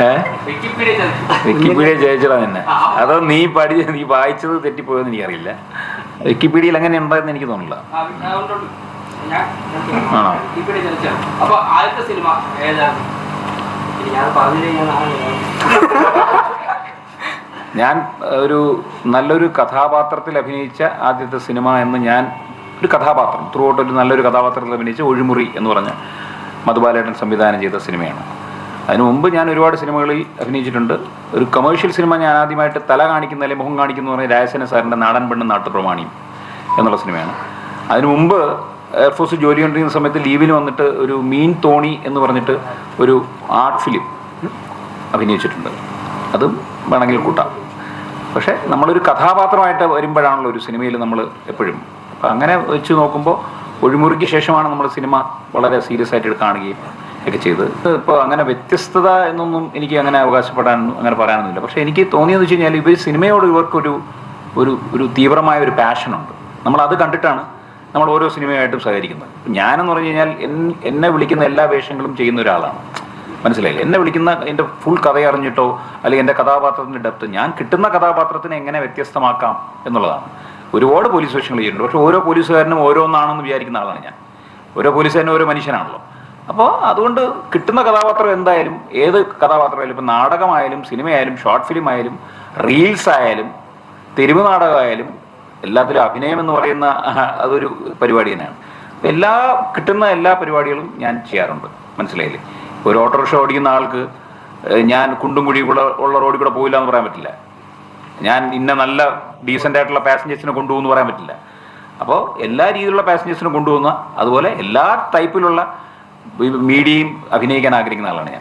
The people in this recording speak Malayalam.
ഏ? വിക്കിപീഡിയ ജയിച്ചതാ നിന്നെ. അതോ നീ പഠി നീ വായിച്ചത് തെറ്റിപ്പോയെന്ന് എനിക്കറിയില്ല. വിക്കിപീഡിയയിൽ അങ്ങനെ ഉണ്ടായിരുന്നു എനിക്ക് തോന്നില്ല ആണോ? അപ്പൊ ആദ്യത്തെ സിനിമ ഏതാണ്? ഞാൻ ഒരു നല്ലൊരു കഥാപാത്രത്തിൽ അഭിനയിച്ച ആദ്യത്തെ സിനിമ എന്ന് ഞാൻ ഒരു കഥാപാത്രം. ത്രൂ ഔട്ട് ഒരു നല്ലൊരു കഥാപാത്രത്തിൽ അഭിനയിച്ച ഒഴിമുറി എന്ന് പറഞ്ഞ മധുബാലേട്ടൻ സംവിധാനം ചെയ്ത സിനിമയാണ്. അതിനു മുമ്പ് ഞാൻ ഒരുപാട് സിനിമകളിൽ അഭിനയിച്ചിട്ടുണ്ട്. ഒരു കമേഴ്ഷ്യൽ സിനിമ ഞാൻ ആദ്യമായിട്ട് തല കാണിക്കുന്ന അല്ലെങ്കിൽ മുഖം കാണിക്കുന്ന പറഞ്ഞ രാജസേന സാറിന്റെ നാടൻ പെണ്ണ് നാട്ടുപ്രമാണിയും എന്നുള്ള സിനിമയാണ്. അതിനു മുമ്പ് എയർഫോഴ്സ് ജോലി കൊണ്ടിരിക്കുന്ന സമയത്ത് ലീവിന് വന്നിട്ട് ഒരു മീൻ തോണി എന്ന് പറഞ്ഞിട്ട് ഒരു ആർട്ട് ഫിലിം അഭിനയിച്ചിട്ടുണ്ട്. അതും വേണമെങ്കിൽ കൂട്ടാം. പക്ഷേ നമ്മളൊരു കഥാപാത്രമായിട്ട് വരുമ്പോഴാണല്ലോ ഒരു സിനിമയിൽ നമ്മൾ എപ്പോഴും അപ്പം അങ്ങനെ വെച്ച് നോക്കുമ്പോൾ ഒഴിമുറിക്ക് ശേഷമാണ് നമ്മൾ സിനിമ വളരെ സീരിയസ് ആയിട്ട് കാണുകയും ഒക്കെ ചെയ്തത്. ഇപ്പോൾ അങ്ങനെ വ്യത്യസ്തത എന്നൊന്നും എനിക്ക് അങ്ങനെ അവകാശപ്പെടാൻ അങ്ങനെ പറയാനൊന്നുമില്ല. പക്ഷേ എനിക്ക് തോന്നിയെന്ന് വെച്ച് കഴിഞ്ഞാൽ ഇവർ സിനിമയോട് ഇവർക്കൊരു ഒരു ഒരു തീവ്രമായ ഒരു പാഷനുണ്ട് നമ്മൾ അത് കണ്ടിട്ടാണ് നമ്മൾ ഓരോ സിനിമയായിട്ടും സഹകരിക്കുന്നത്. ഞാനെന്ന് പറഞ്ഞു കഴിഞ്ഞാൽ എന്നെ വിളിക്കുന്ന എല്ലാ വേഷങ്ങളും ചെയ്യുന്ന ഒരാളാണ്. മനസ്സിലായില്ലേ? എന്നെ വിളിക്കുന്ന എന്റെ ഫുൾ കഥ അറിഞ്ഞിട്ടോ അല്ലെങ്കിൽ എന്റെ കഥാപാത്രത്തിന്റെ ഡെപ്ത് ഞാൻ കിട്ടുന്ന കഥാപാത്രത്തിനെ എങ്ങനെ വ്യത്യസ്തമാക്കാം എന്നുള്ളതാണ്. ഒരുപാട് പോലീസ് സ്റ്റേഷനുകൾ ചെയ്യുന്നുണ്ട് പക്ഷെ ഓരോ പോലീസുകാരനും ഓരോന്നാണെന്ന് വിചാരിക്കുന്ന ആളാണ് ഞാൻ. ഓരോ പോലീസുകാരനും ഓരോ മനുഷ്യനാണല്ലോ. അപ്പോൾ അതുകൊണ്ട് കിട്ടുന്ന കഥാപാത്രം എന്തായാലും ഏത് കഥാപാത്രമായാലും ഇപ്പം നാടകമായാലും സിനിമയായാലും ഷോർട്ട് ഫിലിം ആയാലും റീൽസ് ആയാലും തെരുവ് നാടകമായാലും എല്ലാത്തിലും അഭിനയം എന്ന് പറയുന്ന അതൊരു പരിപാടി തന്നെയാണ്. എല്ലാ കിട്ടുന്ന എല്ലാ പരിപാടികളും ഞാൻ ചെയ്യാറുണ്ട്. മനസ്സിലായില്ലേ? ഒരു ഓട്ടോറിക്ഷ ഓടിക്കുന്ന ആൾക്ക് ഞാൻ കുണ്ടും കുഴിയും ഉള്ള റോഡിൽ കൂടെ പോയില്ല എന്ന് പറയാൻ പറ്റില്ല. ഞാൻ ഇന്ന നല്ല ഡീസന്റ് ആയിട്ടുള്ള പാസഞ്ചേഴ്സിനെ കൊണ്ടുപോകുമെന്ന് പറയാൻ പറ്റില്ല. അപ്പോൾ എല്ലാ രീതിയിലുള്ള പാസഞ്ചേഴ്സിനെ കൊണ്ടുപോകുന്ന അതുപോലെ എല്ലാ ടൈപ്പിലുള്ള മീഡിയയും അഭിനയിക്കാൻ ആഗ്രഹിക്കുന്ന ആളാണ് ഞാൻ.